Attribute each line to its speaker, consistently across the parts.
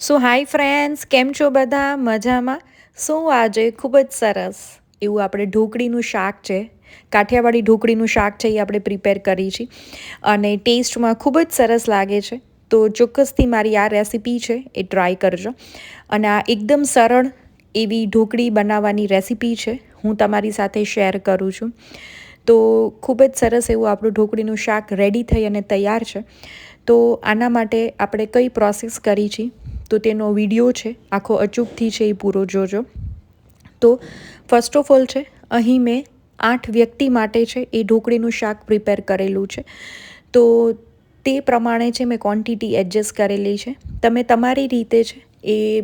Speaker 1: સો hi friends કેમ છો બધા? મજામાં? શું આજે? ખૂબ જ સરસ. એવું આપણે ઢોકળીનું શાક છે. કાઠિયાવાડી ઢોકળીનું શાક છે એ આપણે પ્રિપેર કરી છે. અને ટેસ્ટમાં ખૂબ જ સરસ લાગે છે. તો ચોક્કસથી મારી આ રેસીપી છે એ ટ્રાય કરજો. અને આ એકદમ સરળ એવી ઢોકળી બનાવવાની રેસીપી છે હું તમારી સાથે શેર કરું છું. તો ખૂબ જ સરસ એવું આપણું ઢોકળીનું શાક રેડી થઈ અને તૈયાર છે. તો આના માટે આપણે કઈ પ્રોસેસ કરી છે? તો તેનો વીડિયો છે, આખો અચૂકથી છે એ પૂરો જોજો. તો ફર્સ્ટ ઓફ ઓલ છે, અહીં મેં આઠ વ્યક્તિ માટે છે એ ઢોકળીનું શાક પ્રિપેર કરેલું છે. તો તે પ્રમાણે છે મેં ક્વોન્ટિટી એડજસ્ટ કરેલી છે. તમે તમારી રીતે છે એ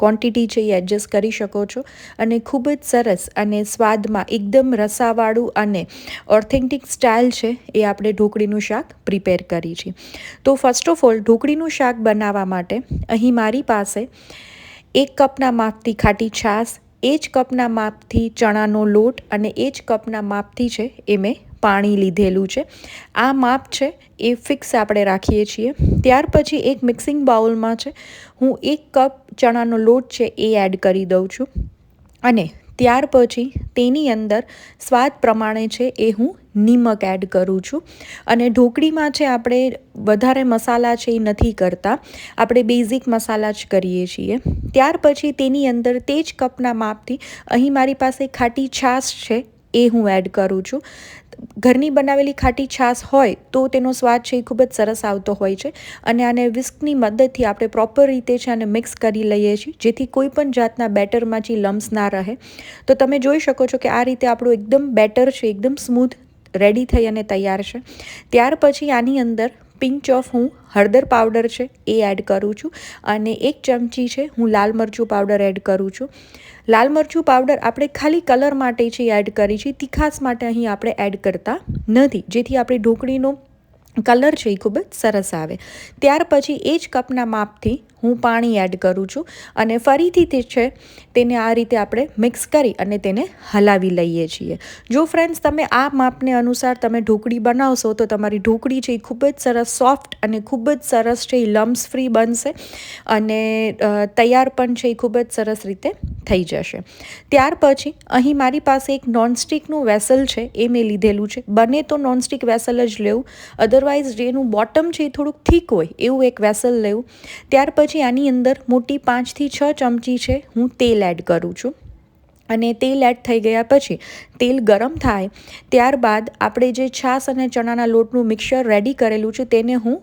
Speaker 1: ક્વોન્ટિટી છે એ એડજસ્ટ કરી શકો છો. અને ખૂબ જ સરસ અને સ્વાદમાં એકદમ રસાવાળું અને ઓથેન્ટિક સ્ટાઇલ છે એ આપણે ઢોકળીનું શાક પ્રિપેર કરી છે. તો ફર્સ્ટ ઓફ ઓલ ઢોકળીનું શાક બનાવવા માટે અહીં મારી પાસે એક કપના માપથી ખાટી છાશ એ જ કપના માપથી ચણાનો લોટ અને એ જ કપના માપથી છે એ મેં પાણી લીધેલું છે. આ માપ છે એ ફિક્સ આપણે રાખીએ છીએ. ત્યાર પછી એક મિક્સિંગ બાઉલમાં છે, હું એક કપ ચણાનો લોટ છે એ એડ કરી દઉં છું. અને ત્યાર પછી તેની અંદર સ્વાદ પ્રમાણે છે એ હું નિમક એડ કરું છું. અને ઢોકળીમાં છે આપણે વધારે મસાલા છે એ નથી કરતા. આપણે બેઝિક મસાલા જ કરીએ છીએ. ત્યાર પછી તેની અંદર તે જ કપના માપથી અહીં મારી પાસે ખાટી છાશ છે એ હું એડ કરું છું. ઘરની બનાવેલી ખાટી છાશ હોય તો તેનો સ્વાદ છે એ ખૂબ જ સરસ આવતો હોય છે. અને આને વિસ્કની મદદથી આપણે પ્રોપર રીતે છે આને મિક્સ કરી લઈએ છીએ. જેથી કોઈ પણ જાતના બેટરમાંથી લમ્સ ના રહે. તો તમે જોઈ શકો છો કે આ રીતે આપણું એકદમ બેટર છે, એકદમ સ્મૂથ રેડી થઈ અને તૈયાર છે. ત્યાર પછી આની અંદર પિંચ ઓફ હું હળદર પાવડર છે એ એડ કરું છું અને એક ચમચી છે હું લાલ મરચું પાવડર એડ કરું છું. લાલ મરચું પાવડર આપણે ખાલી કલર માટે છે એડ કરી છે, તીખાસ માટે અહીં આપણે એડ કરતા નથી. જેથી આપણી ઢોકળીનો કલર છે એ ખૂબ જ સરસ આવે. ત્યાર પછી એ જ કપના માપથી હું પાણી એડ કરું છું અને ફરીથી તે છે તેને આ રીતે આપણે મિક્સ કરી અને તેને હલાવી લઈએ છીએ. જો ફ્રેન્ડ્સ તમે આ માપને અનુસાર તમે ઢોકળી બનાવશો તો તમારી ઢોકળી છે એ ખૂબ જ સરસ સોફ્ટ અને ખૂબ જ સરસ છે એ લમ્સ ફ્રી બનશે અને તૈયાર પણ છે એ ખૂબ જ સરસ રીતે થઈ જશે. ત્યાર પછી અહીં મારી પાસે એક નોનસ્ટિકનું વેસલ છે એ મેં લીધેલું છે. બને તો નોનસ્ટિક વેસલ જ લેવું. અદરવાઇઝ જેનું બોટમ છે એ થોડુંક થીક હોય, એવું એક વેસલ લેવું. ત્યાર પછી આની અંદર મોટી પાંચથી છ ચમચી છે હું તેલ એડ કરું છું. અને તેલ એડ થઈ ગયા પછી તેલ ગરમ થાય, ત્યારબાદ આપણે જે છાશ અને ચણાના લોટનું મિક્સર રેડી કરેલું છે તેને હું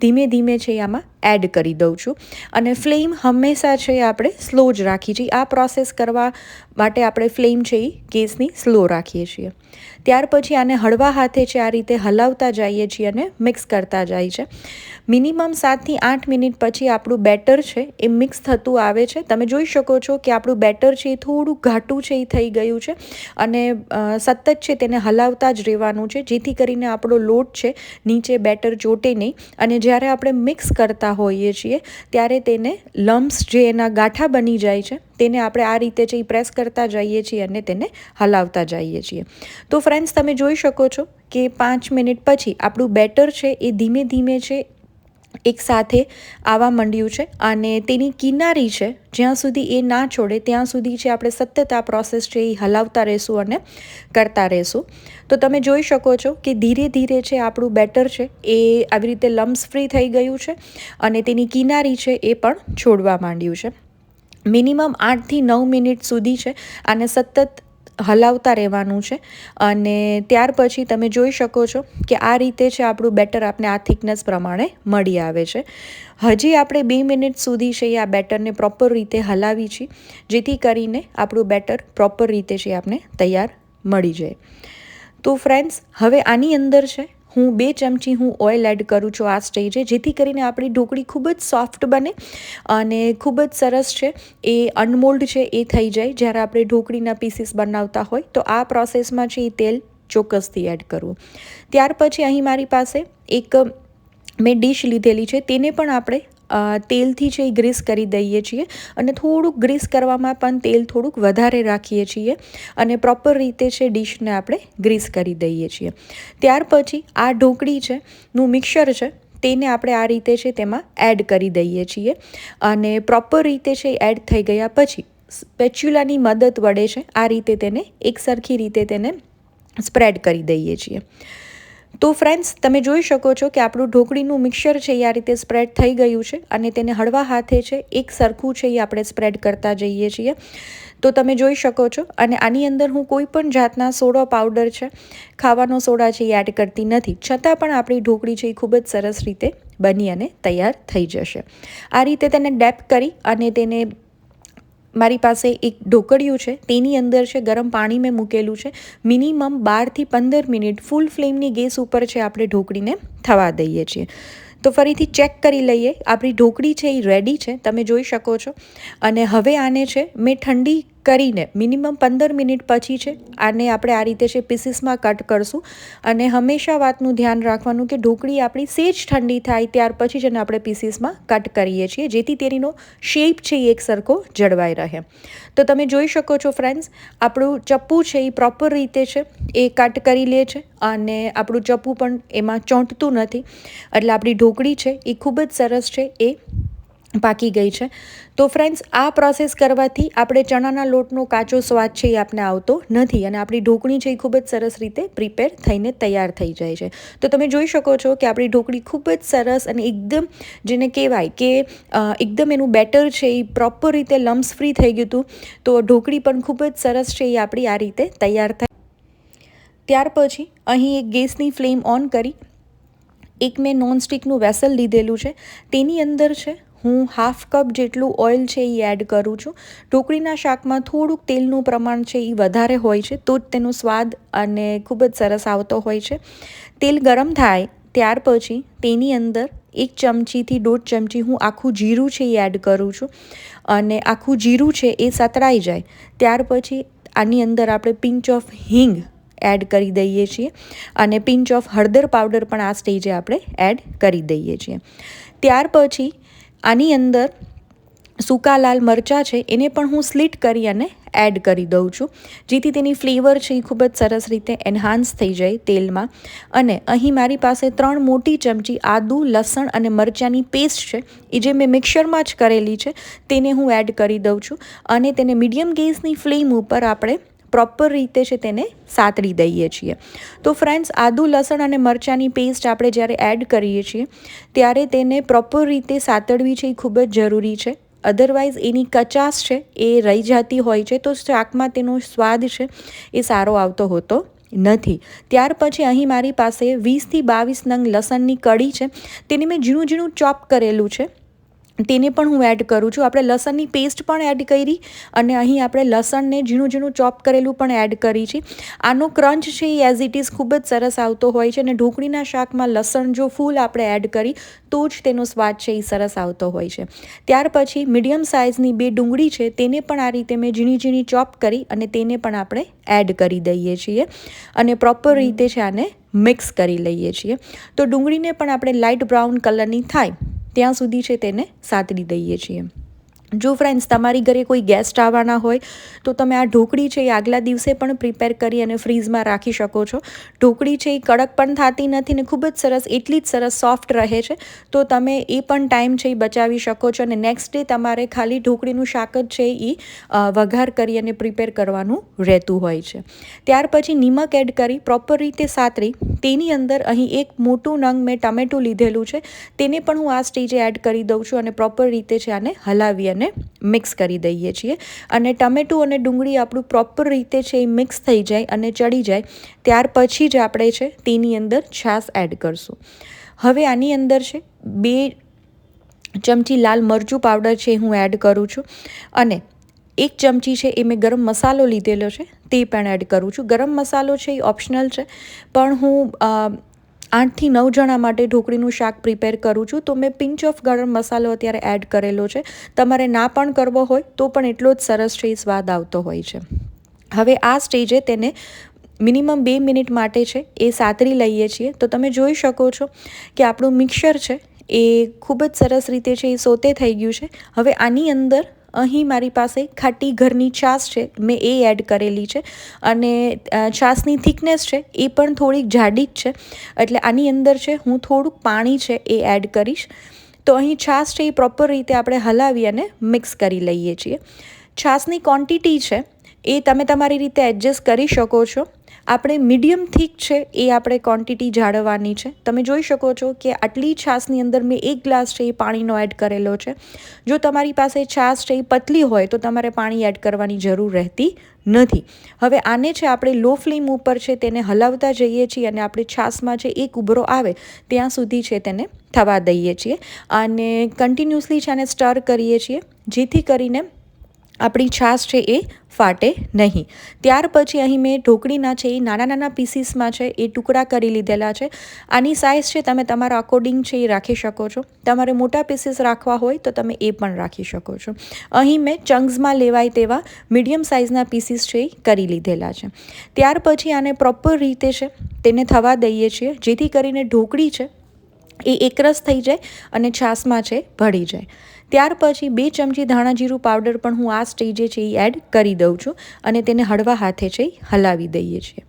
Speaker 1: ધીમે ધીમે છે આમાં એડ કરી દઉં છું. અને ફ્લેમ હંમેશા છે આપણે સ્લો જ રાખી છીએ. આ પ્રોસેસ કરવા માટે આપણે ફ્લેમ છે એ ગેસની સ્લો રાખીએ છીએ. ત્યાર પછી આને હળવા હાથે છે આ રીતે હલાવતા જઈએ છીએ અને મિક્સ કરતા જાય છે. મિનિમમ સાતથી આઠ મિનિટ પછી આપણું બેટર છે એ મિક્સ થતું આવે છે. તમે જોઈ શકો છો કે આપણું બેટર છે એ થોડું ઘાટું છે એ થઈ ગયું છે. અને સતત છે તેને હલાવતા જ રહેવાનું છે. જેથી કરીને આપણો લોટ છે નીચે બેટર ચોટે નહીં. અને જ્યારે આપણે મિક્સ કરતા હોઈએ છીએ, ત્યારે તેને લમ્સ જે એના ગાંઠા બની જાય છે, તેને આપણે આ રીતે છે એ પ્રેસ કરતા જઈએ છીએ અને તેને હલાવતા જઈએ છીએ. તો ફ્રેન્ડ્સ તમે જોઈ શકો છો કે પાંચ મિનિટ પછી આપણું બેટર છે એ ધીમે ધીમે છે એક સાથે આવવા માંડ્યું છે અને તેની કિનારી છે, જ્યાં સુધી એ ના છોડે, ત્યાં સુધી છે આપણે સતત આ પ્રોસેસ છે એ હલાવતા રહેશું અને કરતા રહેશું. તો તમે જોઈ શકો છો કે ધીરે ધીરે છે આપણું બેટર છે એ આવી રીતે લમ્સ ફ્રી થઈ ગયું છે અને તેની કિનારી છે એ પણ છોડવા માંડ્યું છે. મિનિમમ આઠથી નવ મિનિટ સુધી છે અને સતત હલાવતા રહેવાનું છે. અને ત્યાર પછી તમે જોઈ શકો છો કે આ રીતે છે આપણું બેટર આપણે આ થિકનેસ પ્રમાણે મળી આવે છે. હજી આપણે બે મિનિટ સુધી છે આ બેટરને પ્રોપર રીતે હલાવી છીએ, જેથી કરીને આપણું બેટર પ્રોપર રીતે છે આપણે તૈયાર મળી જાય. તો ફ્રેન્ડ્સ, હવે આની અંદર છે હું બે ચમચી હું ઓઇલ એડ કરું છું આ સ્ટેજે, જેથી કરીને આપણી ઢોકળી ખૂબ જ સોફ્ટ બને અને ખૂબ જ સરસ છે. એ અનમોલ્ડ છે, એ થઈ જાય. જ્યારે આપણે ઢોકળીના પીસીસ બનાવતા હોય, તો આ પ્રોસેસમાં છે એ તેલ ચોક્કસથી એડ કરવું. ત્યાર પછી અહીં મારી પાસે એક મેં ડીશ લીધેલી છે, તેને પણ આપણે તેલથી છે એ ગ્રીસ કરી દઈએ છીએ અને થોડુંક ગ્રીસ કરવામાં પણ તેલ થોડુંક વધારે રાખીએ છીએ અને પ્રોપર રીતે છે ડીશને આપણે ગ્રીસ કરી દઈએ છીએ. ત્યાર પછી આ ઢોકળી છે, નું મિક્સર છે, તેને આપણે આ રીતે છે તેમાં એડ કરી દઈએ છીએ અને પ્રોપર રીતે છે એડ થઈ ગયા પછી સ્પેચ્યુલાની મદદ વડે છે આ રીતે તેને એકસરખી રીતે તેને સ્પ્રેડ કરી દઈએ છીએ. તો ફ્રેન્ડ્સ તમે જોઈ શકો છો કે આપણું ઢોકળીનું મિક્સર છે એ આ રીતે સ્પ્રેડ થઈ ગયું છે અને તેને હળવા હાથે છે, એક સરખું છે એ આપણે સ્પ્રેડ કરતા જઈએ છીએ. તો તમે જોઈ શકો છો અને આની અંદર હું કોઈ પણ જાતના સોડા પાવડર છે, ખાવાનો સોડા છે એ એડ કરતી નથી. છતાં પણ આપણી ઢોકળી છે એ ખૂબ જ સરસ રીતે બની અને તૈયાર થઈ જશે. આ રીતે તેને ડેપ કરી અને તેને મારી પાસે એક ઢોકળિયું છે, તેની અંદર છે ગરમ પાણી મેં મૂકેલું છે. મિનિમમ બારથી પંદર મિનિટ ફૂલ ફ્લેમની ગેસ ઉપર છે આપણે ઢોકળીને થવા દઈએ છીએ. તો ફરીથી ચેક કરી લઈએ, આપણી ઢોકળી છે એ રેડી છે, તમે જોઈ શકો છો. અને હવે આને છે, મેં ઠંડી કરીને મિનિમમ પંદર મિનિટ પછી છે, આને આપણે આ રીતે છે પીસીસમાં કટ કરશું. અને હંમેશા વાતનું ધ્યાન રાખવાનું કે ઢોકળી આપણી સેજ ઠંડી થાય ત્યાર પછી જ એને આપણે પીસીસમાં કટ કરીએ છીએ, જેથી તેનીનો શેપ છે એ એક સરખો જળવાઈ રહે. તો તમે જોઈ શકો છો ફ્રેન્ડ્સ આપણું ચપ્પુ છે એ પ્રોપર રીતે છે એ કટ કરી લે છે અને આપણું ચપ્પુ પણ એમાં ચોંટતું નથી. એટલે આપણી ઢોકળી છે એ ખૂબ જ સરસ છે એ પાકી ગઈ છે. તો ફ્રેન્ડ્સ આ પ્રોસેસ કરવાથી આપણે ચણાના લોટનો કાચો સ્વાદ છે એ આપણે આવતો નથી અને આપણી ઢોકળી છે એ ખૂબ જ સરસ રીતે પ્રિપેર થઈને તૈયાર થઈ જાય છે. તો તમે જોઈ શકો છો કે આપણી ઢોકળી ખૂબ જ સરસ અને એકદમ જેને કહેવાય કે એકદમ એનું બેટર છે એ પ્રોપર રીતે લમ્સ ફ્રી થઈ ગયું હતું. તો ઢોકળી પણ ખૂબ જ સરસ છે એ આપણી આ રીતે તૈયાર થાય. ત્યાર પછી અહીં એક ગેસની ફ્લેમ ઓન કરી, એક મેં નોનસ્ટિકનું વેસલ લીધેલું છે. તેની અંદર છે હું હાફ કપ જેટલું ઓઇલ છે એ એડ કરું છું. ઢોકળીના શાકમાં થોડુંક તેલનું પ્રમાણ છે એ વધારે હોય છે, તો જ તેનો સ્વાદ અને ખૂબ જ સરસ આવતો હોય છે. તેલ ગરમ થાય ત્યાર પછી તેની અંદર એક ચમચીથી દોઢ ચમચી હું આખું જીરું છે એ એડ કરું છું અને આખું જીરું છે એ સતરાઈ જાય. ત્યાર પછી આની અંદર આપણે પિંચ ઓફ હિંગ એડ કરી દઈએ છીએ અને પિંચ ઓફ હળદર પાવડર પણ આ સ્ટેજે આપણે એડ કરી દઈએ છીએ. ત્યાર પછી આની અંદર સૂકા લાલ મરચાં છે, એને પણ હું સ્લીટ કરી અને એડ કરી દઉં છું. જેથી તેની ફ્લેવર છે એ ખૂબ જ સરસ રીતે એન્હાન્સ થઈ જાય તેલમાં. અને અહીં મારી પાસે ત્રણ મોટી ચમચી આદુ, લસણ અને મરચાંની પેસ્ટ છે, એ જે મેં મિક્સરમાં જ કરેલી છે, તેને હું એડ કરી દઉં છું. અને તેને મીડિયમ ગેસની ફ્લેમ ઉપર આપણે પ્રોપર રીતે છે તેને સાતડી દઈએ છીએ. તો ફ્રેન્ડ્સ આદુ, લસણ અને મરચાંની પેસ્ટ આપણે જ્યારે એડ કરીએ છીએ, ત્યારે તેને પ્રોપર રીતે સાતડવી છે એ ખૂબ જ જરૂરી છે. અધરવાઇઝ એની કચાશ છે, એ રહી જતી હોય છે, તો શાકમાં તેનો સ્વાદ છે, એ સારો આવતો હોતો નથી. ત્યાર પછી અહીં મારી પાસે વીસથી બાવીસ નંગ લસણની કડી છે. તેને મેં ઝીણું ઝીણું ચોપ કરેલું છે. તેને પણ હું એડ કરું છું. આપણે લસણની પેસ્ટ પણ એડ કરી અને અહીં આપણે લસણને ઝીણું ઝીણું ચોપ કરેલું પણ એડ કરી છે. આનો ક્રંચ છે એ એઝ ઇટ ઇઝ ખૂબ જ સરસ આવતો હોય છે અને ઢોકળીના શાકમાં લસણ જો ફૂલ આપણે એડ કરી, તો જ તેનો સ્વાદ છે એ સરસ આવતો હોય છે. ત્યાર પછી મીડિયમ સાઇઝની બે ડુંગળી છે, તેને પણ આ રીતે મેં ઝીણી ઝીણી ચોપ કરી અને તેને પણ આપણે એડ કરી દઈએ છીએ અને પ્રોપર રીતે છે આને મિક્સ કરી લઈએ છીએ. તો ડુંગળીને પણ આપણે લાઇટ બ્રાઉન કલરની થાય. ત્યાં સુધી છે તેને સાતડી દઈએ છીએ. જો ફ્રેન્ડ્સ તમારી ઘરે કોઈ ગેસ્ટ આવવાના હોય, તો તમે આ ઢોકળી છે એ આગલા દિવસે પણ પ્રિપેર કરી અને ફ્રીઝમાં રાખી શકો છો. ઢોકળી છે એ કડક પણ થતી નથી ને ખૂબ જ સરસ, એટલી જ સરસ સોફ્ટ રહે છે. તો તમે એ પણ ટાઈમ છે એ બચાવી શકો છો અને નેક્સ્ટ ડે તમારે ખાલી ઢોકળીનું શાક જ છે એ વઘાર કરી અને પ્રિપેર કરવાનું રહેતું હોય છે. ત્યાર પછી નિમક એડ કરી પ્રોપર રીતે સાતરી, તેની અંદર અહીં એક મોટું નંગ મેં ટમેટું લીધેલું છે, તેને પણ હું આ સ્ટેજે એડ કરી દઉં છું અને પ્રોપર રીતે છે આને હલાવી અને મિક્સ કરી દઈએ છીએ. અને ટમેટું અને ડુંગળી આપણું પ્રોપર રીતે છે એ મિક્સ થઈ જાય અને ચડી જાય. ત્યાર પછી જ આપણે છે તેની અંદર છાશ એડ કરશું. હવે આની અંદર છે બે ચમચી લાલ મરચું પાવડર છે હું એડ કરું છું. અને એક ચમચી છે એ મેં ગરમ મસાલો લીધેલો છે તે પણ એડ કરું છું. ગરમ મસાલો છે એ ઓપ્શનલ છે. પણ હું આઠથી નવ જણા માટે ઢોકળીનું શાક પ્રિપેર કરું છું. તો મેં પિંચ ઓફ ગરમ મસાલો અત્યારે એડ કરેલો છે. તમારે ના પણ કરવો હોય તો પણ એટલો જ સરસ છે, એ સ્વાદ આવતો હોય છે. હવે આ સ્ટેજે તેને મિનિમમ બે મિનિટ માટે છે, એ સાતરી લઈએ છીએ. તો તમે જોઈ શકો છો કે આપણું મિક્સર છે, એ ખૂબ જ સરસ રીતે છે, એ સોતે થઈ ગયું છે. હવે આની અંદર અહીં મારી પાસે ખાટી ઘરની છાશ છે, મેં એ એડ કરેલી છે અને છાશની થિકનેસ છે એ પણ થોડીક જાડી જ છે, એટલે આની અંદર છે હું થોડુંક પાણી છે એ એડ કરીશ. તો અહીં છાશ છે એ પ્રોપર રીતે આપણે હલાવી અને મિક્સ કરી લઈએ છીએ. છાશની ક્વોન્ટિટી છે એ તમે તમારી રીતે એડજસ્ટ કરી શકો છો. આપણે મીડિયમ થીક છે એ આપણે ક્વોન્ટિટી જાળવવાની છે. તમે જોઈ શકો છો કે આટલી છાશની અંદર મેં એક ગ્લાસ છે એ પાણીનો એડ કરેલો છે. જો તમારી પાસે છાશ છે એ પતલી હોય તો તમારે પાણી એડ કરવાની જરૂર રહેતી નથી. હવે આને છે આપણે લો ફ્લેમ ઉપર છે તેને હલાવતા જઈએ છીએ અને આપણે છાશમાં છે એક ઉભરો આવે ત્યાં સુધી છે તેને થવા દઈએ છીએ. અને કન્ટિન્યુઅસલી છે આને સ્ટર કરીએ છીએ. જેથી કરીને આપણી છાશ છે એ ફાટે નહીં. ત્યાર પછી અહીં મેં ઢોકળીના છે એ નાના નાના પીસીસમાં છે એ ટુકડા કરી લીધેલા છે. આની સાઇઝ છે તમે તમારા અકોર્ડિંગ છે એ રાખી શકો છો. તમારે મોટા પીસીસ રાખવા હોય તો તમે એ પણ રાખી શકો છો. અહીં મેં ચંગ્સમાં લેવાય તેવા મીડિયમ સાઇઝના પીસીસ છે એ કરી લીધેલા છે. ત્યાર પછી આને પ્રોપર રીતે છે તેને થવા દઈએ છીએ. જેથી કરીને ઢોકળી છે એ એકરસ થઈ જાય અને છાશમાં છે ભળી જાય. ત્યાર પછી બે ચમચી ધાણા જીરું પાવડર પણ હું આ સ્ટેજે છે એ એડ કરી દઉં છું અને તેને હળવા હાથે છે હલાવી દઈએ છીએ.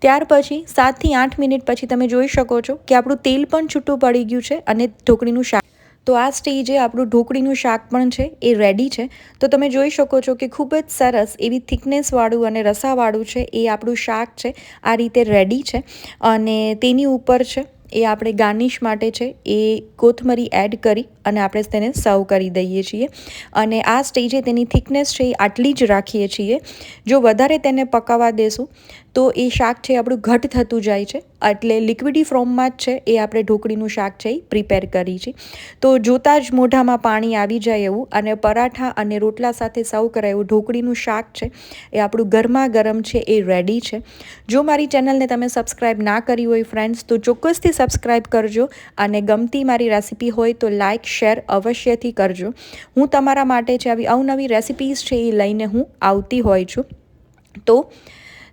Speaker 1: ત્યાર પછી સાતથી આઠ મિનિટ પછી તમે જોઈ શકો છો કે આપણું તેલ પણ છૂટું પડી ગયું છે અને ઢોકળીનું શાક તો આ સ્ટેજે આપણું ઢોકળીનું શાક પણ છે એ રેડી છે. તો તમે જોઈ શકો છો કે ખૂબ જ સરસ એવી થિકનેસવાળું અને રસાવાળું છે એ આપણું શાક છે આ રીતે રેડી છે અને તેની ઉપર છે એ આપણે ગાર્નિશ માટે છે, એ કોથમરી એડ કરી અને આપણે તેને સર્વ કરી દઈએ છીએ. અને આ સ્ટેજે તેની થિકનેસ છે એ આટલી જ રાખીએ છીએ. જો વધારે તેને પકાવવા દેશું તો એ શાક છે આપણું ઘટ થતું જાય છે. એટલે લિક્વિડી ફોર્મમાં જ છે, એ આપણે ઢોકળીનું શાક છે એ પ્રિપેર કરી છે. તો જોતાં જ મોઢામાં પાણી આવી જાય એવું અને પરાઠા અને રોટલા સાથે સર્વ એવું ઢોકળીનું શાક છે, એ આપણું ગરમા ગરમ છે, એ રેડી છે. જો મારી ચેનલને તમે સબસ્ક્રાઈબ ના કરી હોય ફ્રેન્ડ્સ તો ચોક્કસથી સબસ્ક્રાઈબ કરજો અને ગમતી મારી રેસિપી હોય તો લાઇક શેર અવશ્યથી કરજો. હું તમારા માટે છે આવી અવનવી રેસિપીઝ છે એ લઈને હું આવતી હોય છું. તો